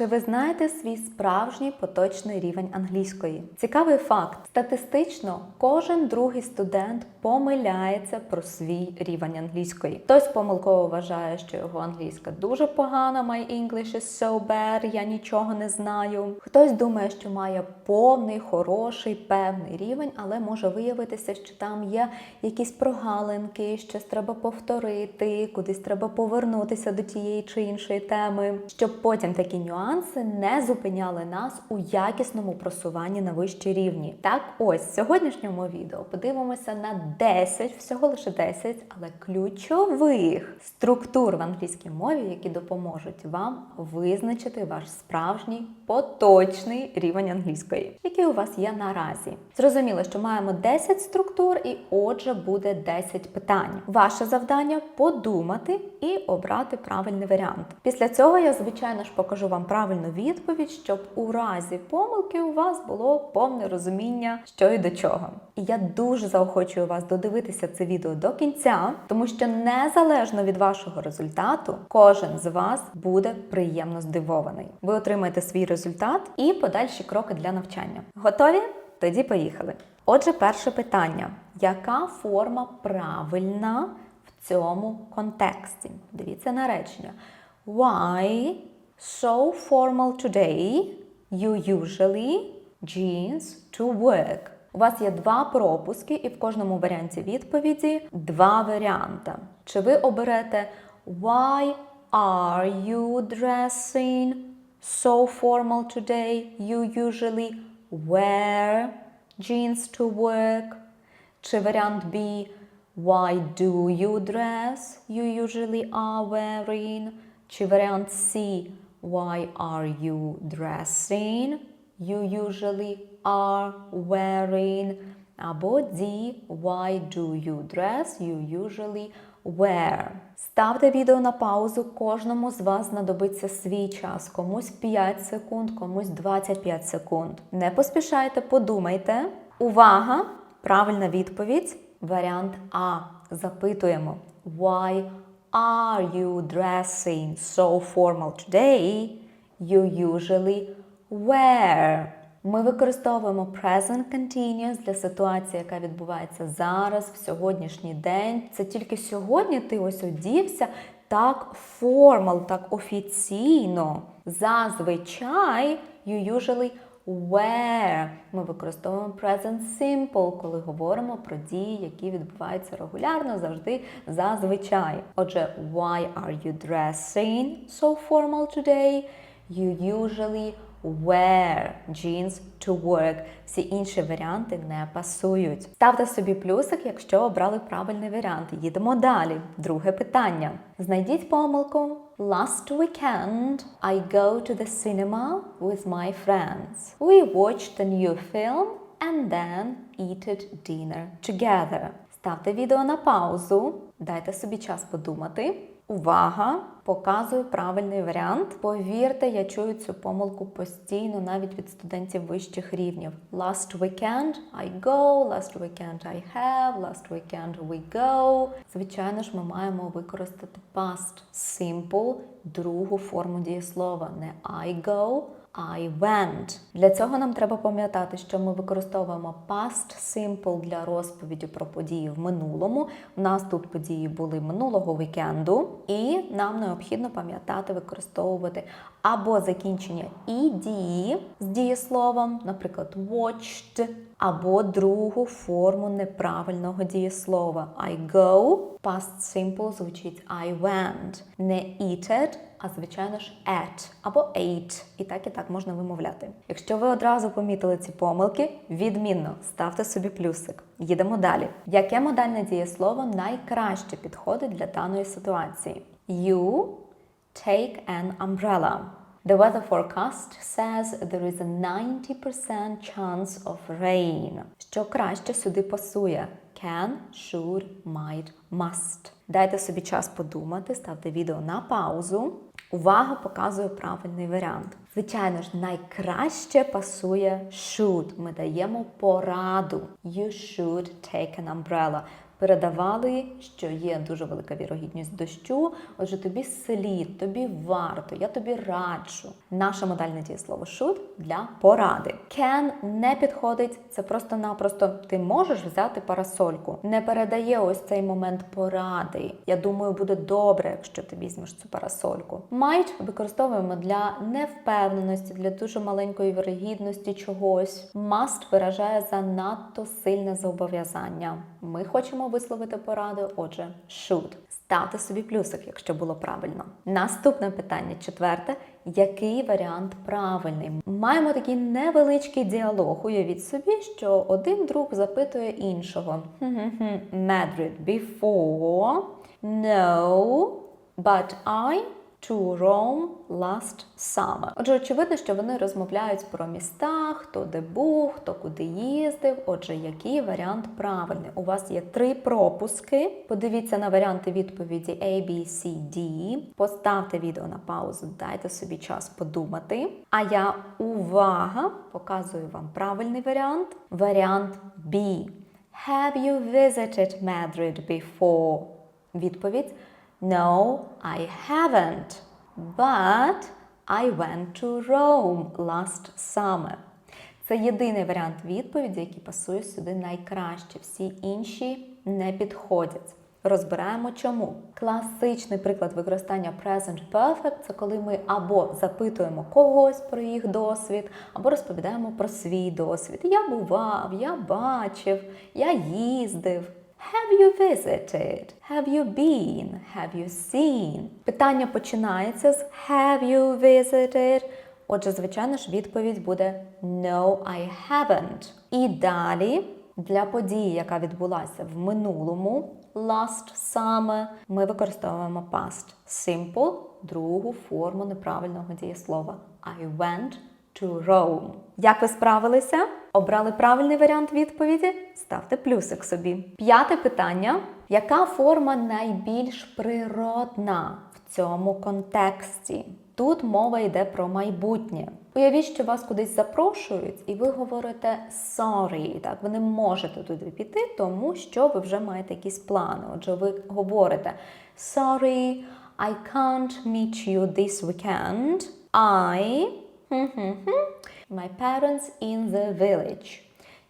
Чи ви знаєте свій справжній поточний рівень англійської? Цікавий факт: статистично кожен другий студент помиляється про свій рівень англійської. Хтось помилково вважає, що його англійська дуже погана, my English is so bad, я нічого не знаю. Хтось думає, що має повний, хороший, певний рівень, але може виявитися, що там є якісь прогалинки, щось треба повторити, кудись треба повернутися до тієї чи іншої теми, щоб потім такі нюанси не зупиняли нас у якісному просуванні на вищі рівні. Так, ось в сьогоднішньому відео подивимося на 10, всього лише 10, але ключових структур в англійській мові, які допоможуть вам визначити ваш справжній поточний рівень англійської, який у вас є наразі. Зрозуміло, що маємо 10 структур, і отже буде 10 питань. Ваше завдання подумати і обрати правильний варіант. Після цього я, звичайно ж, покажу вам правильну відповідь, щоб у разі помилки у вас було повне розуміння, що і до чого. І я дуже заохочую вас додивитися це відео до кінця, тому що незалежно від вашого результату, кожен з вас буде приємно здивований. Ви отримаєте свій результат і подальші кроки для навчання. Готові? Тоді поїхали. Отже, перше питання: яка форма правильна в цьому контексті? Дивіться на речення. Why so formal today? You usually jeans to work. У вас є два пропуски, і в кожному варіанті відповіді два варіанти. Чи ви оберете Why are you dressing so formal today? You usually wear jeans to work. Чи варіант B Why do you dress? You usually are wearing. Чи варіант C Why are you dressing? You usually are wearing. Або D Why do you dress? You usually wear. Ставте відео на паузу. Кожному з вас знадобиться свій час. Комусь 5 секунд, комусь 25 секунд. Не поспішайте, подумайте. Увага! Правильна відповідь. Варіант А. Запитуємо. Why are you dressing so formal today? You usually wear. Ми використовуємо present continuous для ситуації, яка відбувається зараз, в сьогоднішній день. Це тільки сьогодні ти ось одівся так formal, так офіційно. Зазвичай you usually wear. Ми використовуємо present simple, коли говоримо про дії, які відбуваються регулярно, завжди зазвичай. Отже, why are you dressing so formal today? You usually wear jeans to work. Всі інші варіанти не пасують. Ставте собі плюсик, якщо обрали правильний варіант. Їдемо далі. Друге питання. Знайдіть помилку. Last weekend I go to the cinema with my friends. We watched a new film and then eat dinner together. Ставте відео на паузу, дайте собі час подумати. Увага! Показую правильний варіант. Повірте, я чую цю помилку постійно, навіть від студентів вищих рівнів. Last weekend I go, last weekend I have, last weekend we go. Звичайно ж, ми маємо використати past simple, другу форму дієслова. Не I go, I went. Для цього нам треба пам'ятати, що ми використовуємо past simple для розповіді про події в минулому. У нас тут події були минулого вікенду, і нам необхідно пам'ятати використовувати або закінчення ed з дієсловом, наприклад, watched, або другу форму неправильного дієслова. I go, past simple звучить I went. Не eated, а звичайно ж at або ate. І так і так можна вимовляти. Якщо ви одразу помітили ці помилки, відмінно ставте собі плюсик. Їдемо далі. Яке модальне дієслово найкраще підходить для даної ситуації? You take an umbrella. The weather forecast says there is a 90% chance of rain. Що краще сюди пасує? Can, should, might, must. Дайте собі час подумати, ставте відео на паузу. Увага показує правильний варіант. Звичайно ж, найкраще пасує should. Ми даємо пораду. You should take an umbrella. Передавали, що є дуже велика вірогідність дощу. Отже, тобі слід, тобі варто, я тобі раджу. Наше модальне дієслово should для поради. Can не підходить, це просто-напросто ти можеш взяти парасольку. Не передає ось цей момент поради. Я думаю, буде добре, якщо ти візьмеш цю парасольку. Might використовуємо для невпевненості, для дуже маленької вірогідності чогось. Must виражає занадто сильне зобов'язання. Ми хочемо висловити пораду, отже, should. Ставте собі плюсик, якщо було правильно. Наступне питання, четверте. Який варіант правильний? Маємо такий невеличкий діалог. Уявіть собі, що один друг запитує іншого. «Хм-хм-хм, Madrid before? No, but I to Rome last summer. Отже, очевидно, що вони розмовляють про міста, хто де був, хто куди їздив. Отже, який варіант правильний? У вас є три пропуски. Подивіться на варіанти відповіді A, B, C, D. Поставте відео на паузу, дайте собі час подумати. А я увага! Показую вам правильний варіант. Варіант B. Have you visited Madrid before? Відповідь No, I haven't. But I went to Rome last summer. Це єдиний варіант відповіді, який пасує сюди найкраще. Всі інші не підходять. Розбираємо чому. Класичний приклад використання present perfect це коли ми або запитуємо когось про їх досвід, або розповідаємо про свій досвід. Я бував, я бачив, я їздив. Have you visited? Have you been? Have you seen? Питання починається з Have you visited? Отже, звичайно ж, відповідь буде No, I haven't. І далі для події, яка відбулася в минулому last summer, ми використовуємо past simple, другу форму неправильного дієслова. I went to Rome. Як ви справилися? Обрали правильний варіант відповіді? Ставте плюсик собі. П'яте питання: яка форма найбільш природна в цьому контексті? Тут мова йде про майбутнє. Уявіть, що вас кудись запрошують, і ви говорите sorry. Так, ви не можете туди піти, тому що ви вже маєте якісь плани. Отже, ви говорите sorry, I can't meet you this weekend. I My parents in the village.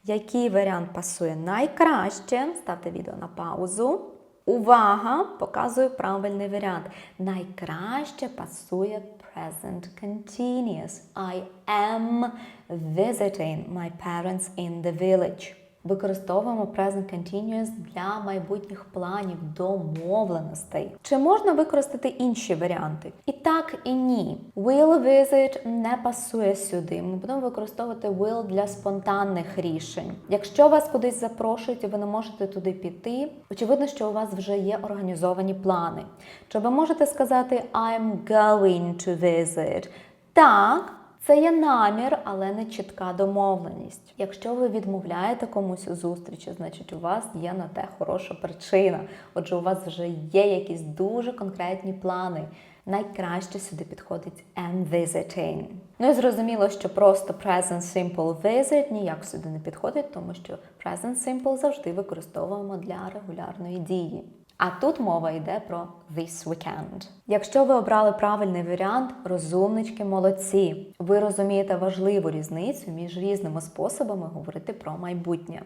Який варіант пасує найкраще? Ставте відео на паузу. Увага! Показую правильний варіант. Найкраще пасує present continuous. I am visiting my parents in the village. Використовуємо present continuous для майбутніх планів, домовленостей. Чи можна використати інші варіанти? І так, і ні. Will visit не пасує сюди. Ми будемо використовувати will для спонтанних рішень. Якщо вас кудись запрошують і ви не можете туди піти, очевидно, що у вас вже є організовані плани. Чи ви можете сказати I'm going to visit? Так. Це є намір, але не чітка домовленість. Якщо ви відмовляєте комусь у зустрічі, значить у вас є на те хороша причина. Отже, у вас вже є якісь дуже конкретні плани. Найкраще сюди підходить am visiting. Ну і зрозуміло, що просто present simple visit ніяк сюди не підходить, тому що present simple завжди використовуємо для регулярної дії. А тут мова йде про this weekend. Якщо ви обрали правильний варіант, розумнички молодці. Ви розумієте важливу різницю між різними способами говорити про майбутнє.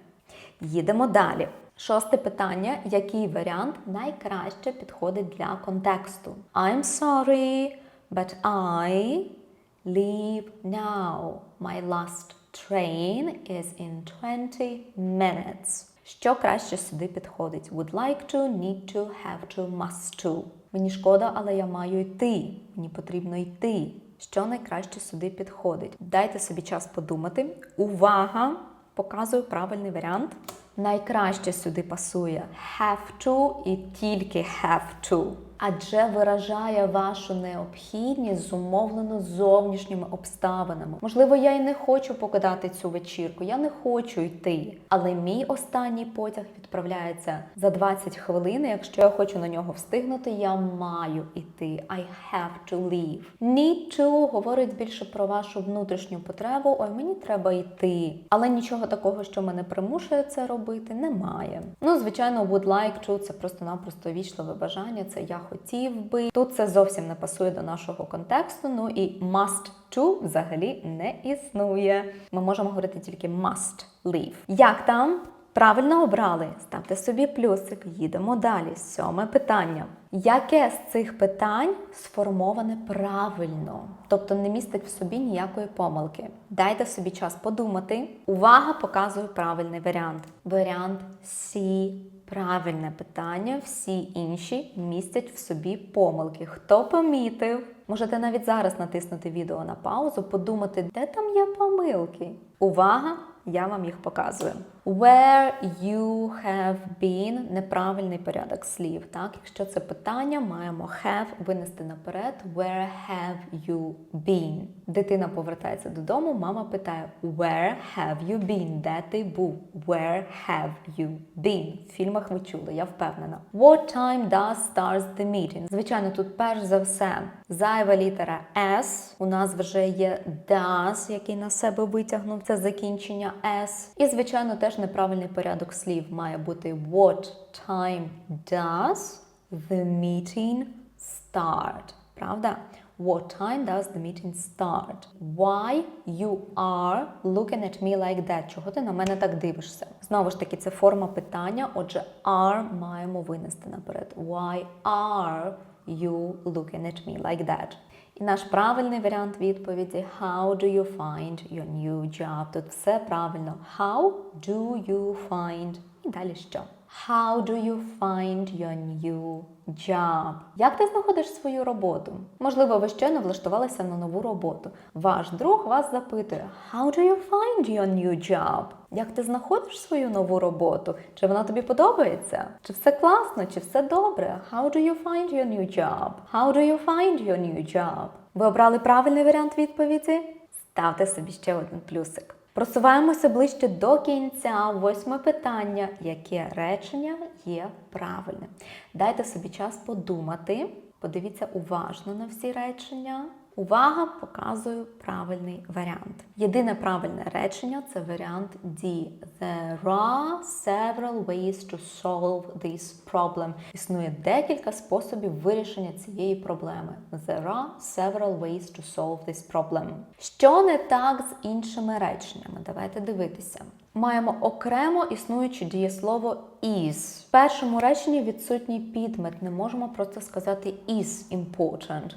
Їдемо далі. Шосте питання: який варіант найкраще підходить для контексту? I'm sorry, but I leave now. My last train is in 20 minutes. Що краще сюди підходить? Would like to, need to, have to, must to. Мені шкода, але я маю йти. Мені потрібно йти. Що найкраще сюди підходить? Дайте собі час подумати. Увага! Показую правильний варіант. Найкраще сюди пасує have to і тільки have to. Адже виражає вашу необхідність зумовлену зовнішніми обставинами. Можливо, я й не хочу покидати цю вечірку, я не хочу йти. Але мій останній потяг відправляється за 20 хвилин. Якщо я хочу на нього встигнути, я маю йти. I have to leave. Need to говорить більше про вашу внутрішню потребу. Ой, мені треба йти. Але нічого такого, що мене примушує це робити, немає. Ну, звичайно, would like to – це просто-напросто вічливе бажання. Це я хотів би. Тут це зовсім не пасує до нашого контексту. Ну і must to взагалі не існує. Ми можемо говорити тільки must leave. Як там? Правильно обрали, ставте собі плюсик. Їдемо далі. Сьоме питання. Яке з цих питань сформоване правильно, тобто не містить в собі ніякої помилки? Дайте собі час подумати. Увага показує правильний варіант. Варіант С. Правильне питання, всі інші містять в собі помилки. Хто помітив? Можете навіть зараз натиснути відео на паузу, подумати, де там є помилки. Увага! Я вам їх показую. Where you have been неправильний порядок слів. Так, якщо це питання, маємо have винести наперед. Where have you been? Дитина повертається додому. Мама питає: Where have you been? Де ти був? Where have you been? В фільмах ви чули, я впевнена. What time does start the meeting? Звичайно, тут перш за все зайва літера S. У нас вже є does, який на себе витягнув. Це закінчення S. І, звичайно, теж неправильний порядок слів має бути What time does the meeting start? Правда? What time does the meeting start? Why you are looking at me like that? Чого ти на мене так дивишся? Знову ж таки, це форма питання. Отже, are маємо винести наперед. Why are you looking at me like that? І наш правильний варіант відповіді How do you find your new job? Тут все правильно. How do you find? І далі що? How do you find your new job? Як ти знаходиш свою роботу? Можливо, ви щойно влаштувалися на нову роботу. Ваш друг вас запитує How do you find your new job? Як ти знаходиш свою нову роботу? Чи вона тобі подобається? Чи все класно, чи все добре? How do you find your new job? How do you find your new job? Ви обрали правильний варіант відповіді? Ставте собі ще один плюсик. Просуваємося ближче до кінця. Восьме питання. Яке речення є правильним? Дайте собі час подумати. Подивіться уважно на всі речення. Увага, показую правильний варіант. Єдине правильне речення це варіант D. There are several ways to solve this problem. Існує декілька способів вирішення цієї проблеми. There are several ways to solve this problem. Що не так з іншими реченнями? Давайте дивитися. Маємо окремо існуюче дієслово is. В першому реченні відсутній підмет. Не можемо просто сказати is important.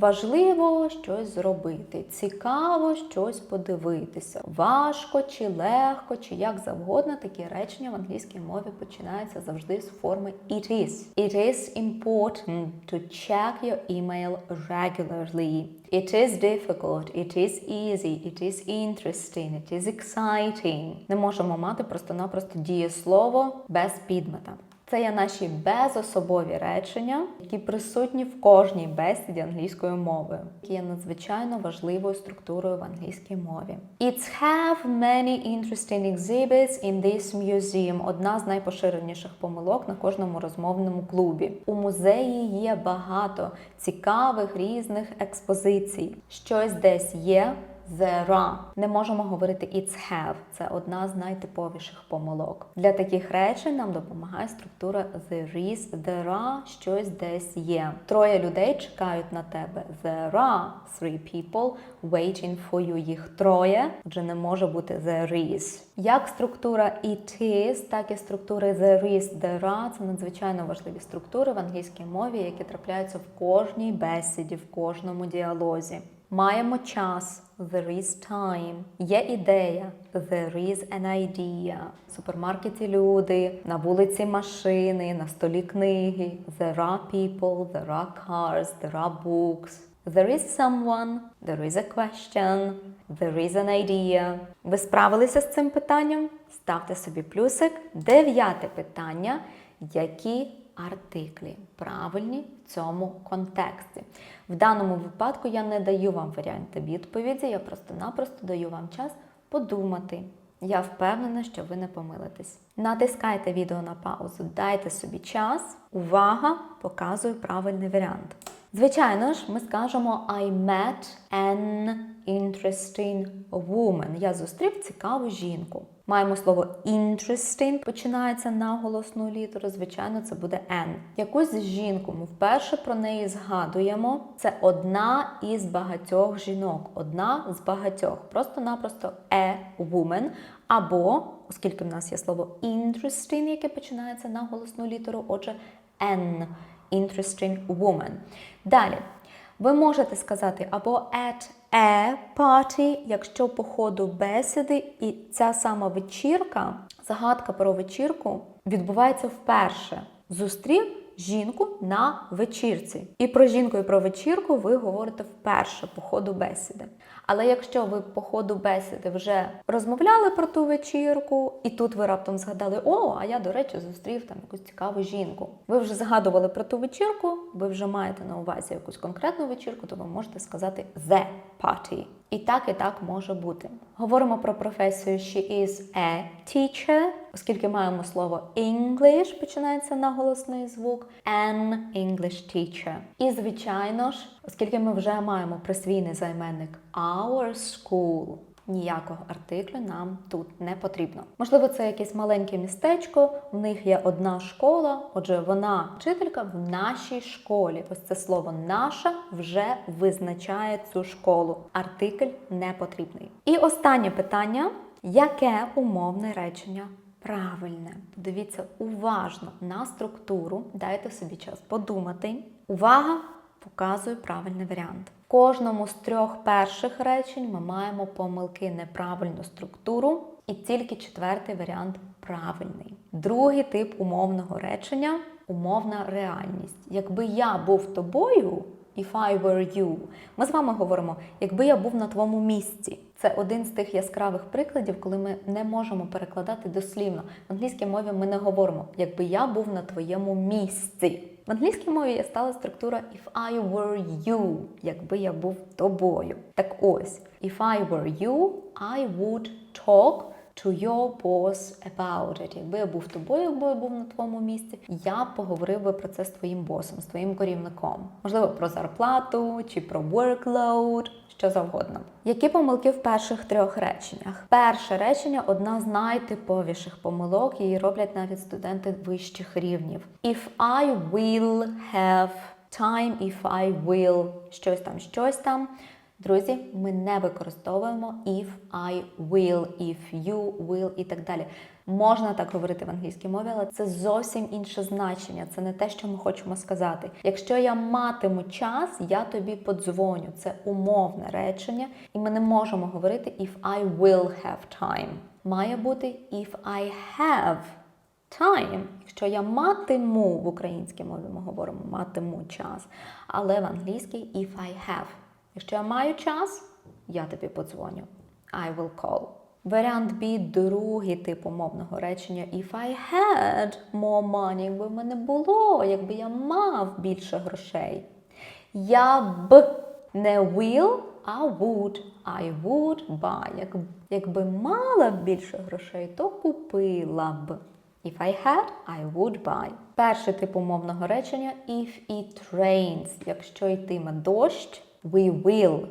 Важливо щось зробити, цікаво щось подивитися. Важко чи легко, чи як завгодно, такі речення в англійській мові починаються завжди з форми it is. It is important to check your email regularly. It is difficult, it is easy, it is interesting, it is exciting. Не можемо мати просто-напросто дієслово без підмета. Це є наші безособові речення, які присутні в кожній бесіді англійської мови, які є надзвичайно важливою структурою в англійській мові. It's have many interesting exhibits in this museum. Одна з найпоширеніших помилок на кожному розмовному клубі. У музеї є багато цікавих різних експозицій. Щось десь є. There. Не можемо говорити it's have. Це одна з найтиповіших помилок. Для таких речень нам допомагає структура there is, there щось десь є. Троє людей чекають на тебе. There are three people waiting for you. Їх троє, отже, не може бути there is. Як структура it is, так і структури there is, there are – це надзвичайно важливі структури в англійській мові, які трапляються в кожній бесіді, в кожному діалозі. Маємо час. There is time. Є ідея. There is an idea. В супермаркеті люди, на вулиці машини, на столі книги. There are people, there are cars, there are books. There is someone, there is a question, there is an idea. Ви справилися з цим питанням? Ставте собі плюсик. Дев'яте питання. Які артиклі правильні в цьому контексті. В даному випадку я не даю вам варіанти відповіді, я просто-напросто даю вам час подумати. Я впевнена, що ви не помилитесь. Натискайте відео на паузу, дайте собі час. Увага! Показую правильний варіант. Звичайно ж, ми скажемо I met an interesting woman. Я зустрів цікаву жінку. Маємо слово interesting, починається на голосну літеру. Звичайно, це буде N. Якусь жінку ми вперше про неї згадуємо. Це одна із багатьох жінок. Одна з багатьох. Просто-напросто a woman. Або, оскільки в нас є слово interesting, яке починається на голосну літеру, отже, N. Interesting woman. Далі. Ви можете сказати або at a party, якщо по ходу бесіди, і ця сама вечірка, загадка про вечірку відбувається вперше. Зустрів жінку на вечірці. І про жінку і про вечірку ви говорите вперше по ходу бесіди. Але якщо ви по ходу бесіди вже розмовляли про ту вечірку, і тут ви раптом згадали, о, а я, до речі, зустрів там якусь цікаву жінку. Ви вже згадували про ту вечірку, ви вже маєте на увазі якусь конкретну вечірку, то ви можете сказати the party. І так, і так може бути. Говоримо про професію She is a teacher, оскільки маємо слово English, починається на голосний звук, an English teacher. І, звичайно ж, оскільки ми вже маємо присвійний займенник our school, ніякого артиклю нам тут не потрібно. Можливо, це якесь маленьке містечко, в них є одна школа, отже, вона вчителька в нашій школі. Ось це слово наша вже визначає цю школу. Артикль не потрібний. І останнє питання: яке умовне речення? Правильне, дивіться уважно на структуру, дайте собі час подумати. Увага! Показую правильний варіант. В кожному з трьох перших речень ми маємо помилки неправильну структуру, і тільки четвертий варіант правильний. Другий тип умовного речення умовна реальність. Якби я був тобою, if I were you, ми з вами говоримо, якби я був на твоєму місці. Це один з тих яскравих прикладів, коли ми не можемо перекладати дослівно. В англійській мові ми не говоримо, якби я був на твоєму місці. В англійській мові є стала структура if I were you, якби я був тобою. Так ось, if I were you, I would talk to your boss about it. Якби я був тобою, якби я був на твоєму місці, я поговорив би про це з твоїм босом, з твоїм керівником. Можливо, про зарплату чи про workload, що завгодно. Які помилки в перших трьох реченнях? Перше речення одна з найтиповіших помилок, її роблять навіть студенти вищих рівнів. If I will have time, if I will щось там, щось там. Друзі, ми не використовуємо if I will, if you will і так далі. Можна так говорити в англійській мові, але це зовсім інше значення. Це не те, що ми хочемо сказати. Якщо я матиму час, я тобі подзвоню. Це умовне речення, і ми не можемо говорити if I will have time. Має бути if I have time. Якщо я матиму в українській мові, ми говоримо матиму час, але в англійській if I have. Якщо я маю час, я тобі подзвоню. I will call. Варіант B – другий тип умовного речення. If I had more money, якби в мене було, якби я мав більше грошей. Я б не will, а would. I would buy. Як, якби мала б більше грошей, то купила б. If I had, I would buy. Перший тип умовного речення if it rains. Якщо йтиме дощ, we will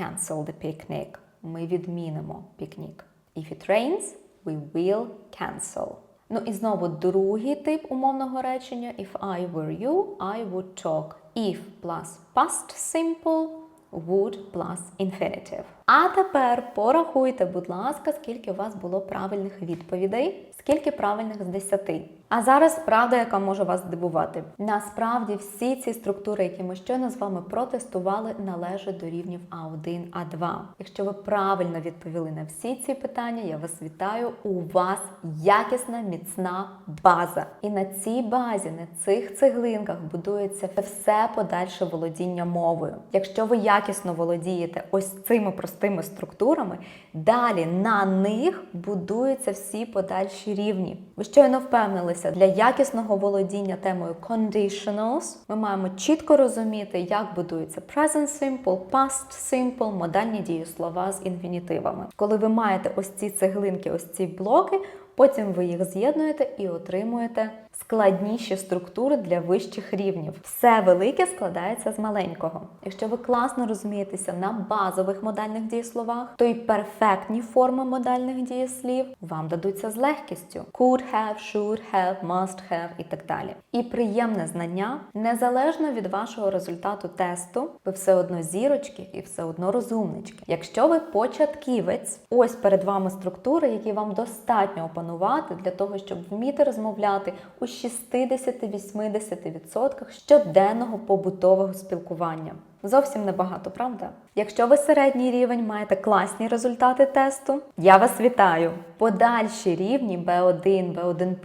cancel the picnic. Ми відмінимо пікнік. If it rains, we will cancel. Ну і знову другий тип умовного речення. If I were you, I would talk. If plus past simple, would plus infinitive. А тепер порахуйте, будь ласка, скільки у вас було правильних відповідей, скільки правильних з 10. А зараз правда, яка може вас здивувати. Насправді всі ці структури, які ми щойно з вами протестували, належать до рівнів А1, А2. Якщо ви правильно відповіли на всі ці питання, я вас вітаю. У вас якісна, міцна база. І на цій базі, на цих цеглинках будується все подальше володіння мовою. Якщо ви якісно володієте ось цими простими структурами, далі на них будуються всі подальші рівні. Ви щойно впевнилися домовилися для якісного володіння темою conditionals. Ми маємо чітко розуміти, як будується present simple, past simple, модальні дієслова з інфінітивами. Коли ви маєте ось ці цеглинки, ось ці блоки, потім ви їх з'єднуєте і отримуєте складніші структури для вищих рівнів. Все велике складається з маленького. Якщо ви класно розумієтеся на базових модальних дієсловах, то й перфектні форми модальних дієслів вам дадуться з легкістю: could have, should have, must have і так далі. І приємне знання незалежно від вашого результату тесту, ви все одно зірочки і все одно розумнички. Якщо ви початківець, ось перед вами структури, які вам достатньо опанувати для того, щоб вміти розмовляти у 60-80% щоденного побутового спілкування. Зовсім небагато, правда? Якщо ви середній рівень маєте класні результати тесту, я вас вітаю! Подальші рівні B1, B1+,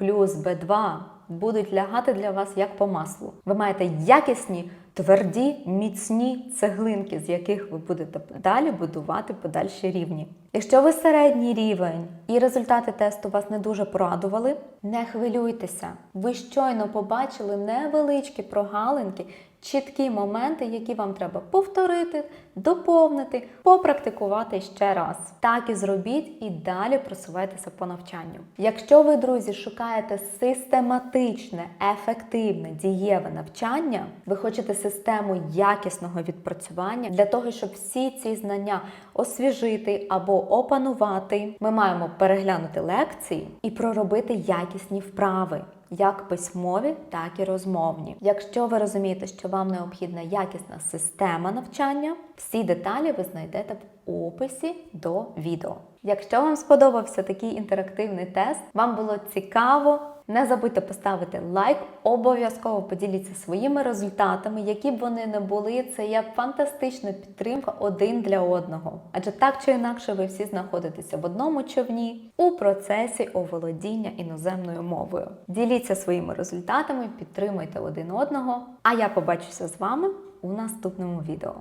B2 будуть лягати для вас як по маслу. Ви маєте якісні, тверді, міцні цеглинки, з яких ви будете далі будувати подальші рівні. Якщо ви середній рівень і результати тесту вас не дуже порадували, не хвилюйтеся. Ви щойно побачили невеличкі прогалинки, чіткі моменти, які вам треба повторити, доповнити, попрактикувати ще раз. Так і зробіть і далі просувайтеся по навчанню. Якщо ви, друзі, шукаєте систематичне, ефективне, дієве навчання, ви хочете систему якісного відпрацювання для того, щоб всі ці знання освіжити або опанувати, ми маємо переглянути лекції і проробити якісні вправи. Як письмові, так і розмовні. Якщо ви розумієте, що вам необхідна якісна система навчання, всі деталі ви знайдете в описі до відео. Якщо вам сподобався такий інтерактивний тест, вам було цікаво, не забудьте поставити лайк, обов'язково поділіться своїми результатами, які б вони не були. Це є фантастична підтримка один для одного. Адже так чи інакше ви всі знаходитеся в одному човні у процесі оволодіння іноземною мовою. Діліться своїми результатами, підтримуйте один одного. А я побачуся з вами у наступному відео.